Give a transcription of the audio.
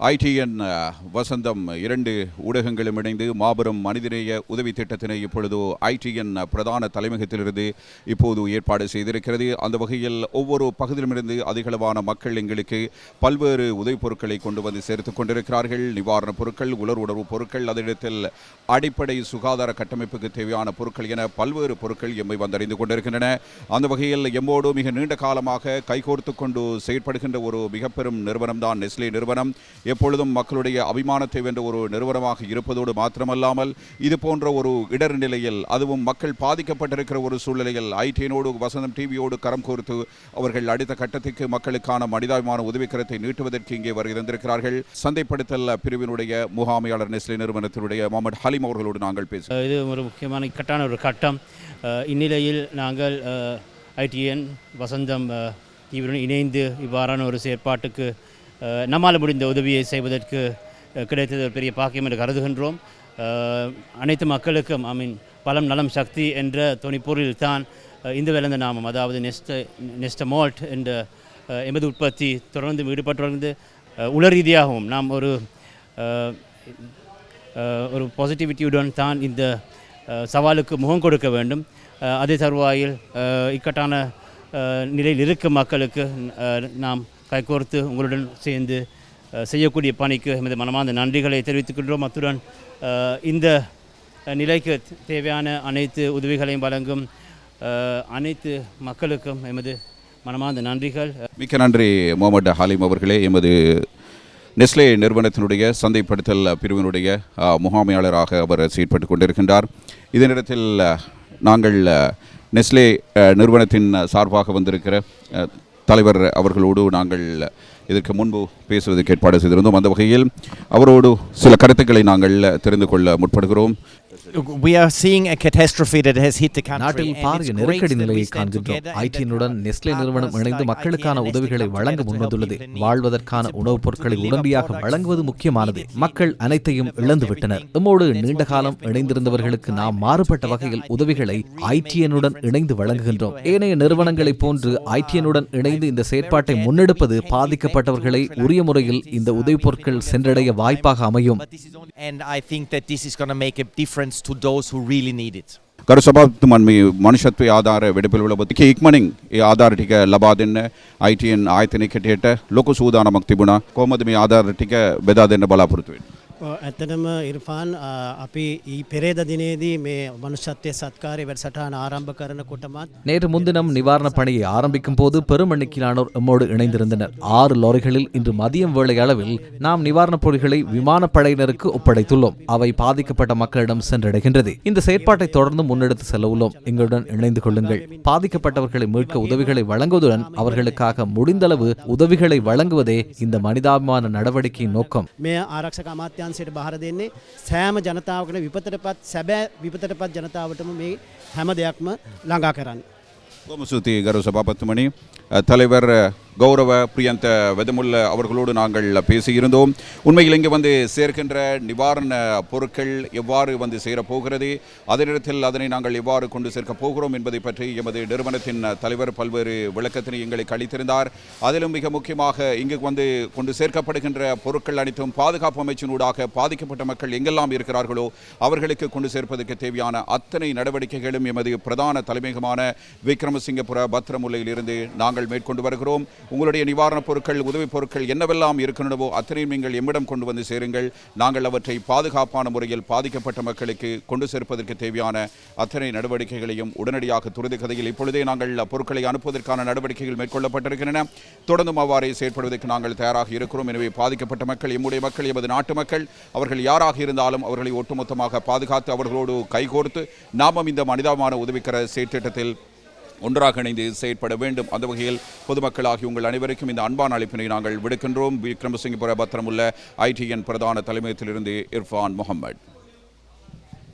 ITN வசந்தம் இரண்டு ஊடகங்களும் இணைந்து மாபெரும் மனிதநேய உதவி திட்டத்தினை இப்பொழுது ஐடிஎன் பிரதான தலைமையகத்திலிருந்து இப்போது ஏற்பாடு செய்திருக்கிறது. அந்த வகையில் ஒவ்வொரு பகுதியிலுமிருந்து அதிகளவான மக்கள் எங்களுக்கு பல்வேறு உதவிப் பொருட்களை கொண்டு வந்து சேர்த்துக் கொண்டிருக்கிறார்கள். நிவாரணப் பொருட்கள் உலர் உணர்வு பொருட்கள் அதனிடத்தில் அடிப்படை சுகாதார கட்டமைப்புக்கு தேவையான பொருட்கள் என பல்வேறு பொருட்கள் எம்மை வந்தடைந்து கொண்டிருக்கின்றன. அந்த வகையில் எம்மோடு மிக நீண்ட காலமாக கைகோர்த்து கொண்டு செயற்படுகின்ற ஒரு மிக பெரும் நிறுவனம் தான் நெஸ்லே நிறுவனம். எப்பொழுதும் மக்களுடைய அபிமானத்தை வென்ற ஒரு நிறுவனமாக இருப்பதோடு மாத்திரமல்லாமல் இது போன்ற ஒரு இடர் நிலையில் அதுவும் மக்கள் பாதிக்கப்பட்டிருக்கிற ஒரு சூழ்நிலையில் ஐடியனோடு வசந்தம் டிவியோடு கரம் கோர்த்து அவர்கள் அடுத்த கட்டத்துக்கு மக்களுக்கான மனிதாபிமான உதவிக்கரத்தை நீட்டுவதற்கு இங்கே வருகை தந்திருக்கிறார்கள் சந்தைப்படுத்தல் பிரிவினுடைய முகாமையாளர் நெஸ்லே நிறுவனத்தினுடைய முகமது ஹலிம் அவர்களோடு நாங்கள் பேசுகிறோம் இது ஒரு முக்கியமான இக்கட்டான ஒரு கட்டம். இந்நிலையில் நாங்கள் ஐடிஎன் வசந்தம் இவருடன் இணைந்து இவ்வாறான ஒரு செயற்பாட்டுக்கு நம்மால் முடிந்த உதவியை செய்வதற்கு கிடைத்தது ஒரு பெரிய பாக்கியம் என்று கருதுகின்றோம். அனைத்து மக்களுக்கும் ஐ மீன் பலம் நலம் சக்தி என்ற துணிப்பொருளில் தான் இந்து இந்த விளைந்த நாமம் அதாவது நெஸ்ட நெஸ்ட மால்ட் என்ற எமது உற்பத்தி தொடர்ந்து ஈடுபட்டு வருகிறது. உள ரீதியாகவும் நாம் ஒரு ஒரு பாசிட்டிவிட்டியுடன் தான் இந்த சவாலுக்கு முகம் கொடுக்க வேண்டும். அதே தருவாயில் இக்கட்டான நிலையில் இருக்கும் மக்களுக்கு நாம் கைகோர்த்து உங்களுடன் சேர்ந்து செய்யக்கூடிய பணிக்கு எமது மனமார்ந்த நன்றிகளை தெரிவித்துக்கொள்கிறோம் அத்துடன் இந்த நிலைக்கு தேவையான அனைத்து உதவிகளையும் வழங்கும் அனைத்து மக்களுக்கும் எமது மனமார்ந்த நன்றிகள். மிக்க நன்றி முகமது ஹாலிம் அவர்களே. எமது நெஸ்லே நிறுவனத்தினுடைய சந்தைப்படுத்தல் பிரிவினுடைய முகாமையாளராக அவர் செயற்பட்டு கொண்டிருக்கின்றார். இதே நேரத்தில் நாங்கள் நெஸ்லே நிறுவனத்தின் சார்பாக வந்திருக்கிற தலைவர் அவர்களோடு நாங்கள் இதற்கு முன்பு பேசுவதற்கு ஏற்பாடு செய்திருந்தோம். அந்த வகையில் அவரோடு சில கருத்துக்களை நாங்கள் தெரிந்து கொள்ள முற்படுகிறோம். We are seeing a catastrophe that has hit the country. நாட்டில் பாரிய நெருக்கடி நிலையை காண்கின்றோம் our நெஸ்லே நிறுவனம் இணைந்து மக்களுக்கான உதவிகளை வழங்க முன்வந்துள்ளது வாழ்வதற்கான. உணவுப் பொருட்களை உடனடியாக வழங்குவது முக்கியமானது மக்கள் அனைத்தையும் deliver இழந்து what விட்டனர் everything. எம்மோடு That's நீண்ட காலம் இணைந்திருந்தவர்களுக்கு நாம். மாறுபட்ட வகையில் உதவிகளை difference இணைந்து வழங்குகின்றோம் ஏனைய impacted. போன்று um, இணைந்து இந்த செயற்பாட்டை முன்னெடுப்பது பாதிக்கப்பட்டவர்களை உரிய முறையில் இந்த uh, உதவிப் பொருட்கள் the சென்றடைய வாய்ப்பாக. அமையும் And I think that this is going to make a difference to those who really need it. කරු සභාත්තුමන් මේ මනුෂත්වය ආධාර වැඩපිළිවෙල බතික ඉක්මනින් ඒ ආධාර ටික ලබා දෙන්න ITN ආයතනයක හැටියට ලොකු සූදානමක් තිබුණා කොහොමද මේ ආධාර ටික බෙදා දෙන්න බලාපොරොත්තු වෙන්නේ ඇත්තටම ඉර්ෆාන් අ, අපි ඊ පෙරේද දිනේදී මේ මනුෂ්‍යත්වය සත්කාරය වැඩසටහන ආරම්භ කරන කොටමත් நேற்று முன்தினம் நிவாரணப் பணியை ஆரம்பிக்கும் போது பெரும் எண்ணிக்கையிலானோர் எம்மோடு இணைந்திருந்தனர் ஆறு லாரிகளில் இன்று மதியம் வேளை அளவில் நாம் நிவாரணப் பொருட்களை விமானப்படையினருக்கு ஒப்படைத்துள்ளோம் அவை பாதிக்கப்பட்ட மக்களிடம் சென்றடைகின்றது இந்த செயற்பாட்டை தொடர்ந்து முன்னெடுத்து செல்ல உள்ளோம் எங்களுடன் இணைந்து கொள்ளுங்கள் பாதிக்கப்பட்டவர்களை மீட்க உதவிகளை வழங்குவதுடன் அவர்களுக்காக முடிந்தளவு உதவிகளை வழங்குவதே இந்த மனிதாபிமான நடவடிக்கையின் நோக்கம் මේ ආරක්ෂක අමාත්‍යන්සයට බහර දෙන්නේ සෑම ජනතාවකට විපතටපත් සැබෑ විපතටපත් ජනතාවටම මේ හැම දෙයක්ම ළඟා කරන්න. බොහොම ස්තුතියි ගරු සභාපතිතුමනි அஹ், தலைவர் அஹ், கௌரவ பிரியந்த வெதமுல்ல அவர்களோடு நாங்கள் பேசியிருந்தோம். உண்மையில் இங்கே வந்து சேர்க்கின்ற நிவாரண பொருட்கள் எவ்வாறு வந்து சேரப்போகிறது? அதனிடத்தில் அதனை நாங்கள் எவ்வாறு கொண்டு சேர்க்கப் போகிறோம் என்பதை பற்றி எமது நிறுவனத்தின் தலைவர் பல்வேறு விளக்கத்தினை எங்களுக்கு அளித்திருந்தார். அதிலும் மிக முக்கியமாக இங்கு வந்து கொண்டு சேர்க்கப்படுகின்ற பொருட்கள் அனைத்தும் பாதுகாப்பு அமைச்சினூடாக பாதிக்கப்பட்ட மக்கள் எங்கெல்லாம் இருக்கிறார்களோ அவர்களுக்கு கொண்டு சேர்ப்பதற்கு தேவையான அத்தனை நடவடிக்கைகளும் எமது பிரதான தலைமையகமான விக்ரமசிங்கபுர பத்திரமுல்லையிலிருந்து நாங்கள் மேற்கொண்டு வருகிறோம். உங்களுடைய நிவாரணப் பொருட்கள் உதவிப் பொருட்கள் என்னவெல்லாம் இருக்கின்றனவோ அத்தனையும் நீங்கள் எம்மிடம் கொண்டு வந்து சேருங்கள். நாங்கள் அவற்றை பாதுகாப்பான முறையில் பாதிக்கப்பட்ட மக்களுக்கு கொண்டு சேர்ப்பதற்கு தேவையான அத்தனை நடவடிக்கைகளையும் உடனடியாக துரித கதையில் இப்பொழுதே நாங்கள் பொருட்களை அனுப்புவதற்கான நடவடிக்கைகள் மேற்கொள்ளப்பட்டிருக்கின்றன. தொடர்ந்தும் அவ்வாறே செயற்படுவதற்கு நாங்கள் தயாராக இருக்கிறோம். எனவே பாதிக்கப்பட்ட மக்கள் எம்முடைய மக்கள் எமது நாட்டு மக்கள் அவர்கள் யாராக இருந்தாலும் அவர்களை ஒட்டுமொத்தமாக பாதுகாத்து அவர்களோடு கைகோர்த்து நாமும் இந்த மனிதாபிமான உதவிக்கர செயற்திட்டத்தில் ஒன்றாக இணைந்து செயற்பட வேண்டும். அந்த வகையில் பொதுமக்களாகி உங்கள் அனைவருக்கும் இந்த அன்பான அழைப்பினை நாங்கள் விடுக்கின்றோம். விக்ரமசிங்கபுர பத்திரமுள்ள ஐடிஎன் பிரதான தலைமையத்திலிருந்து இர்ஃபான் முகமது